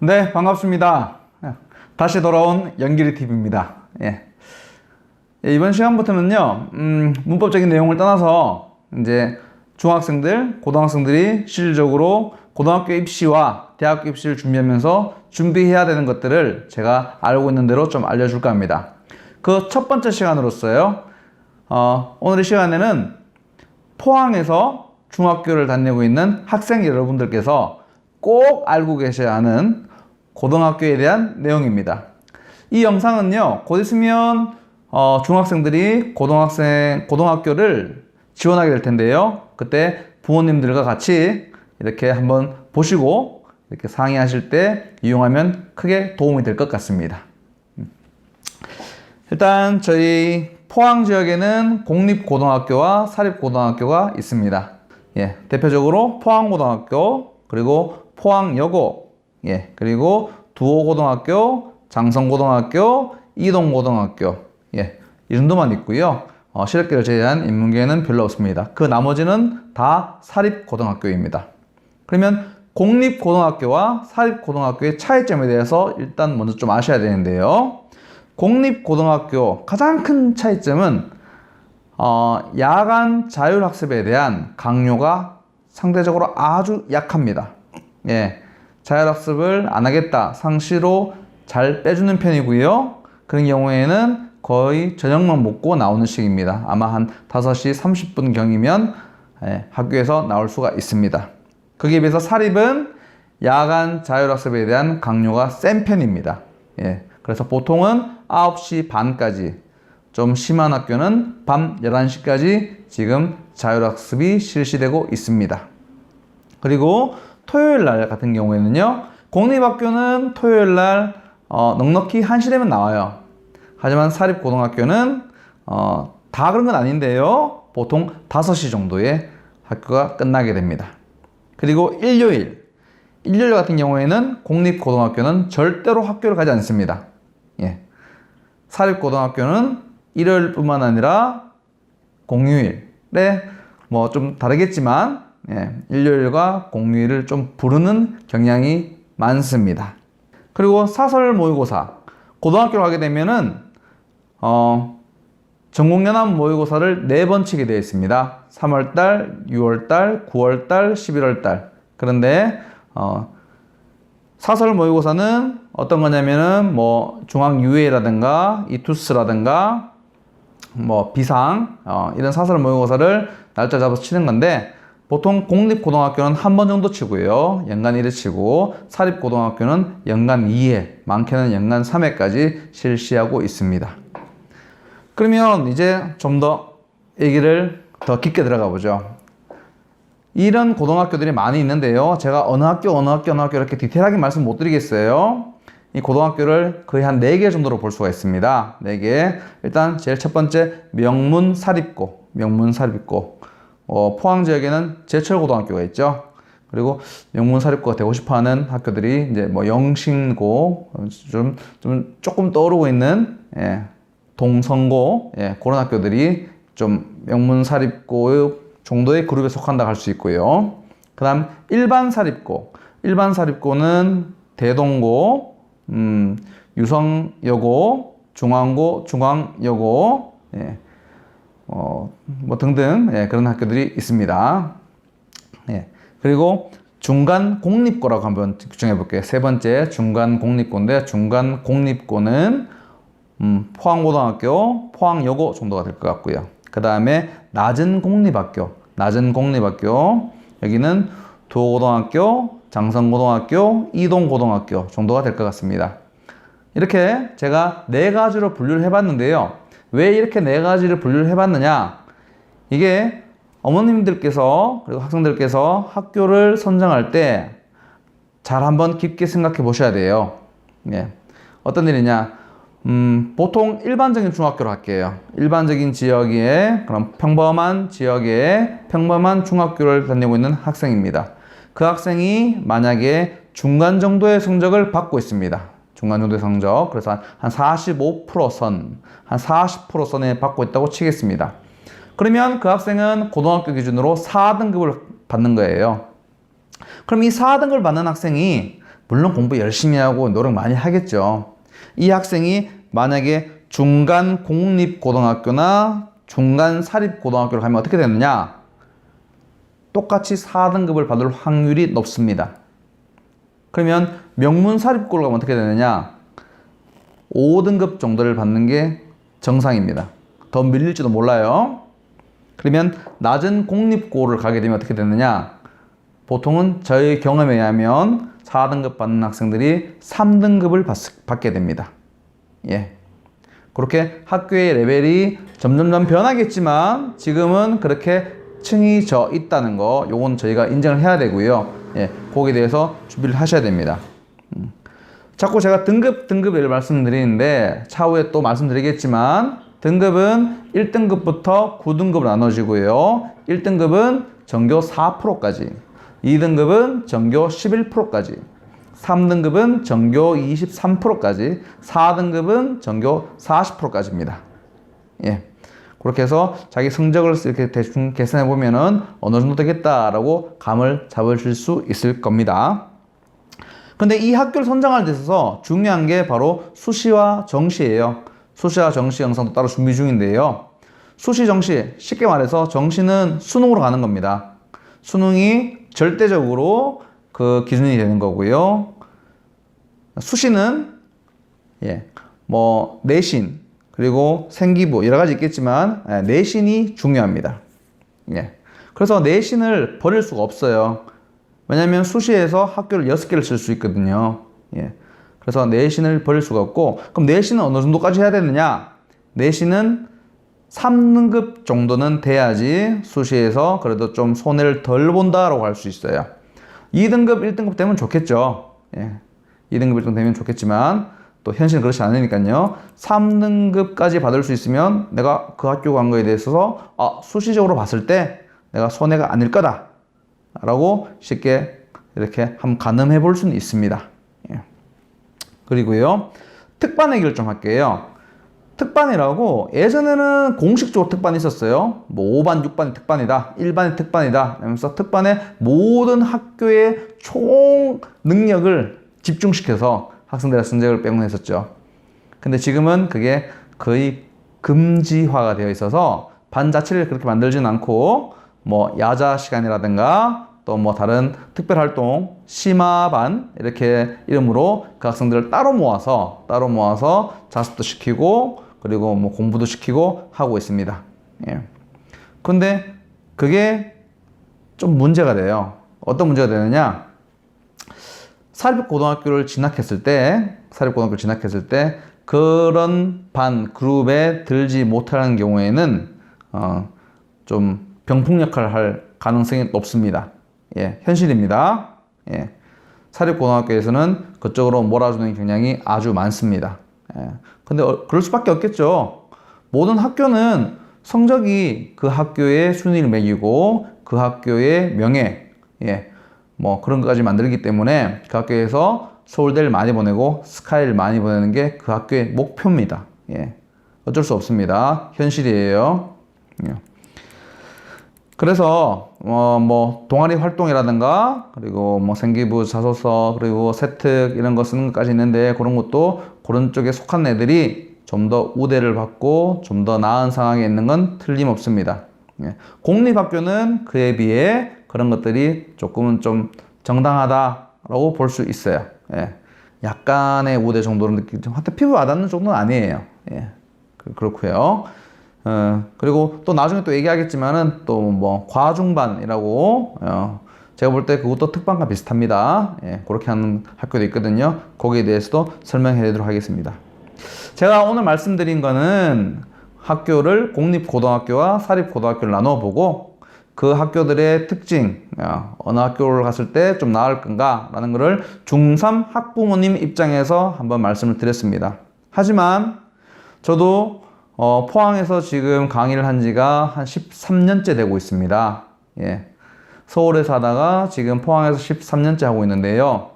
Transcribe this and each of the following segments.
네, 반갑습니다. 다시 돌아온 연기리 TV입니다. 예. 예, 이번 시간부터는요, 음, 문법적인 내용을 떠나서 이제 중학생들, 고등학생들이 실질적으로 고등학교 입시와 대학교 입시를 준비하면서 준비해야 되는 것들을 제가 알고 있는 대로 좀 알려줄까 합니다. 그 첫 번째 시간으로서요, 어, 오늘 이 시간에는 포항에서 중학교를 다니고 있는 학생 여러분들께서 꼭 알고 계셔야 하는 고등학교에 대한 내용입니다. 이 영상은요, 곧 있으면 어, 중학생들이 고등학생, 고등학교를 지원하게 될 텐데요. 그때 부모님들과 같이 이렇게 한번 보시고 이렇게 상의하실 때 이용하면 크게 도움이 될 것 같습니다. 음. 일단 저희 포항 지역에는 공립고등학교와 사립고등학교가 있습니다. 예, 대표적으로 포항고등학교, 그리고 포항여고, 예, 그리고 두호고등학교, 장성고등학교, 이동고등학교, 예, 이 정도만 있고요. 어, 실업계를 제외한 인문계는 별로 없습니다. 그 나머지는 다 사립고등학교입니다. 그러면 공립고등학교와 사립고등학교의 차이점에 대해서 일단 먼저 좀 아셔야 되는데요. 공립고등학교 가장 큰 차이점은 어, 야간 자율학습에 대한 강요가 상대적으로 아주 약합니다. 예, 자율학습을 안 하겠다 상시로 잘 빼주는 편이고요. 그런 경우에는 거의 저녁만 먹고 나오는 식입니다. 아마 한 5시 30분 경이면 예, 학교에서 나올 수가 있습니다. 거기에 비해서 사립은 야간 자율학습에 대한 강요가 센 편입니다. 예, 그래서 보통은 9시 반까지 좀 심한 학교는 밤 11시까지 지금 자율학습이 실시되고 있습니다. 그리고 토요일 날 같은 경우에는요, 공립학교는 토요일 날 어, 넉넉히 1시 되면 나와요. 하지만 사립고등학교는 어, 다 그런 건 아닌데요. 보통 5시 정도에 학교가 끝나게 됩니다. 그리고 일요일. 일요일 같은 경우에는 공립고등학교는 절대로 학교를 가지 않습니다. 예. 사립고등학교는 일요일뿐만 아니라 공휴일에 뭐 좀 다르겠지만 예, 일요일과 공휴일을 좀 부르는 경향이 많습니다. 그리고 사설 모의고사 고등학교를 가게 되면은 어, 전국연합 모의고사를 네 번 치게 되어 있습니다. 3월달, 6월달, 9월달, 11월달. 그런데 어, 사설 모의고사는 어떤 거냐면은 뭐 중앙 유예라든가 이투스라든가 뭐 비상 어, 이런 사설 모의고사를 날짜 잡아서 치는 건데 보통 공립고등학교는 한 번 정도 치고요. 연간 1회 치고 사립고등학교는 연간 2회, 많게는 연간 3회까지 실시하고 있습니다. 그러면 이제 좀 더 얘기를 더 깊게 들어가 보죠. 이런 고등학교들이 많이 있는데요. 제가 어느 학교, 어느 학교, 어느 학교 이렇게 디테일하게 말씀 못 드리겠어요. 이 고등학교를 거의 한 4개 정도로 볼 수가 있습니다. 4개. 일단 제일 첫 번째 명문 사립고, 명문 사립고. 어, 포항 지역에는 제철고등학교가 있죠. 그리고 명문 사립고가 되고 싶어하는 학교들이 이제 뭐 영신고 좀, 좀 조금 떠오르고 있는 예, 동성고 예, 그런 학교들이 좀 명문 사립고 정도의 그룹에 속한다 할 수 있고요. 그다음 일반 사립고 일반 사립고는 대동고, 음, 유성여고, 중앙고, 중앙여고, 예, 어, 뭐 등등 예, 그런 학교들이 있습니다. 예, 그리고 중간 공립고라고 한번 규정해 볼게요. 세 번째 중간 공립고인데 중간 공립고는 음, 포항고등학교, 포항여고 정도가 될 것 같고요. 그 다음에 낮은 공립학교, 낮은 공립학교 여기는 도고등학교, 장성고등학교, 이동고등학교 정도가 될 것 같습니다. 이렇게 제가 네 가지로 분류를 해봤는데요. 왜 이렇게 네 가지를 분류를 해봤느냐? 이게 어머님들께서 그리고 학생들께서 학교를 선정할 때 잘 한번 깊게 생각해 보셔야 돼요. 예. 어떤 일이냐? 음, 보통 일반적인 중학교로 할게요. 일반적인 지역에, 그럼 평범한 지역에 평범한 중학교를 다니고 있는 학생입니다. 그 학생이 만약에 중간 정도의 성적을 받고 있습니다. 중간 정도의 성적. 그래서 한 45% 선, 한 40% 선에 받고 있다고 치겠습니다. 그러면 그 학생은 고등학교 기준으로 4등급을 받는 거예요. 그럼 이 4등급을 받는 학생이 물론 공부 열심히 하고 노력 많이 하겠죠. 이 학생이 만약에 중간 공립 고등학교나 중간 사립 고등학교를 가면 어떻게 되느냐? 똑같이 4등급을 받을 확률이 높습니다. 그러면 명문 사립고를 가면 어떻게 되느냐? 5등급 정도를 받는 게 정상입니다. 더 밀릴지도 몰라요. 그러면 낮은 공립고를 가게 되면 어떻게 되느냐? 보통은 저의 경험에 의하면 4등급 받는 학생들이 3등급을 받, 게 됩니다. 예. 그렇게 학교의 레벨이 점점점 변하겠지만 지금은 그렇게 층이 져 있다는 거 요건 저희가 인정을 해야 되고요. 예. 거기에 대해서 준비를 하셔야 됩니다. 음. 자꾸 제가 등급 등급을 말씀드리는데 차후에 또 말씀드리겠지만 등급은 1등급부터 9등급으로 나눠지고요. 1등급은 전교 4%까지, 2등급은 전교 11%까지, 3등급은 전교 23%까지, 4등급은 전교 40%까지입니다. 예. 그렇게 해서 자기 성적을 이렇게 대충 계산해 보면은 어느 정도 되겠다라고 감을 잡으실 수 있을 겁니다. 근데 이 학교를 선정할 때 있어서 중요한 게 바로 수시와 정시예요. 수시와 정시 영상도 따로 준비 중인데요. 수시 정시 쉽게 말해서 정시는 수능으로 가는 겁니다. 수능이 절대적으로 그 기준이 되는 거고요. 수시는 예, 뭐 내신 그리고 생기부 여러 가지 있겠지만 예, 내신이 중요합니다. 예. 그래서 내신을 버릴 수가 없어요. 왜냐하면 수시에서 학교를 6개를 쓸 수 있거든요. 예. 그래서 내신을 버릴 수가 없고 그럼 내신은 어느 정도까지 해야 되느냐? 내신은 3등급 정도는 돼야지 수시에서 그래도 좀 손해를 덜 본다라고 할 수 있어요. 2등급, 1등급 되면 좋겠죠. 예. 2등급, 1등급 되면 좋겠지만 또 현실은 그렇지 않으니까요. 3등급까지 받을 수 있으면 내가 그 학교 간 거에 대해서 아, 수시적으로 봤을 때 내가 손해가 아닐 거다. 라고 쉽게 이렇게 한번 가늠해 볼 수는 있습니다. 예. 그리고요, 특반의 결정할게요. 특반이라고 예전에는 공식적으로 특반이 있었어요. 뭐 5반, 6반이 특반이다. 1반이 특반이다. 하면서 특반의 모든 학교의 총 능력을 집중시켜서 학생들의 성적을 빼곤했었죠. 근데 지금은 그게 거의 금지화가 되어 있어서 반 자체를 그렇게 만들지는 않고 뭐 야자 시간이라든가 또 뭐 다른 특별 활동 심화반 이렇게 이름으로 그 학생들을 따로 모아서 따로 모아서 자습도 시키고 그리고 뭐 공부도 시키고 하고 있습니다. 예. 근데 그게 좀 문제가 돼요. 어떤 문제가 되느냐? 사립고등학교를 진학했을 때, 사립고등학교 를 진학했을 때 그런 반 그룹에 들지 못하는 경우에는 어, 좀 병풍 역할을 할 가능성이 높습니다. 예, 현실입니다. 예. 사립고등학교에서는 그쪽으로 몰아주는 경향이 아주 많습니다. 예. 근데 어, 그럴 수밖에 없겠죠. 모든 학교는 성적이 그 학교의 순위를 매기고 그 학교의 명예, 예, 뭐 그런 것까지 만들기 때문에 그 학교에서 서울대를 많이 보내고 스카이를 많이 보내는 게 그 학교의 목표입니다. 예. 어쩔 수 없습니다. 현실이에요. 예. 그래서 어 뭐 동아리 활동이라든가 그리고 뭐 생기부 자소서 그리고 세특 이런 거 쓰는 것까지 있는데 그런 것도 그런 쪽에 속한 애들이 좀 더 우대를 받고 좀 더 나은 상황에 있는 건 틀림없습니다. 예. 공립학교는 그에 비해 그런 것들이 조금은 좀 정당하다라고 볼 수 있어요. 예. 약간의 우대 정도로 느끼죠. 하여튼 피부 와닿는 정도는 아니에요. 예. 그, 그렇고요. 어, 그리고 또 나중에 또 얘기하겠지만은 또 뭐 과중반이라고 어, 제가 볼 때 그것도 특반과 비슷합니다. 예, 그렇게 하는 학교도 있거든요. 거기에 대해서도 설명해 드리도록 하겠습니다. 제가 오늘 말씀드린 거는 학교를 공립고등학교와 사립고등학교를 나눠 보고 그 학교들의 특징, 어, 어느 학교를 갔을 때 좀 나을 건가 라는 것을 중3 학부모님 입장에서 한번 말씀을 드렸습니다. 하지만 저도 어, 포항에서 지금 강의를 한 지가 한 13년째 되고 있습니다. 예. 서울에 사다가 지금 포항에서 13년째 하고 있는데요.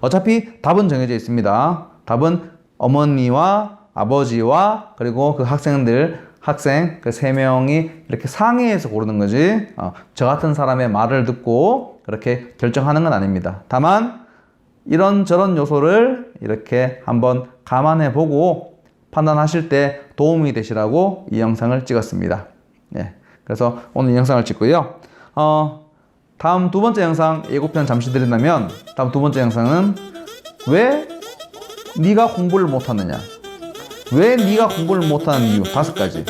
어차피 답은 정해져 있습니다. 답은 어머니와 아버지와 그리고 그 학생들, 학생 그 세 명이 이렇게 상의해서 고르는 거지. 어, 저 같은 사람의 말을 듣고 그렇게 결정하는 건 아닙니다. 다만 이런 저런 요소를 이렇게 한번 감안해 보고 판단하실 때 도움이 되시라고 이 영상을 찍었습니다. 예. 그래서 오늘 이 영상을 찍고요. 어, 다음 두 번째 영상 예고편 잠시 드린다면 다음 두 번째 영상은 왜 네가 공부를 못하느냐? 왜 네가 공부를 못하는 이유 다섯 가지.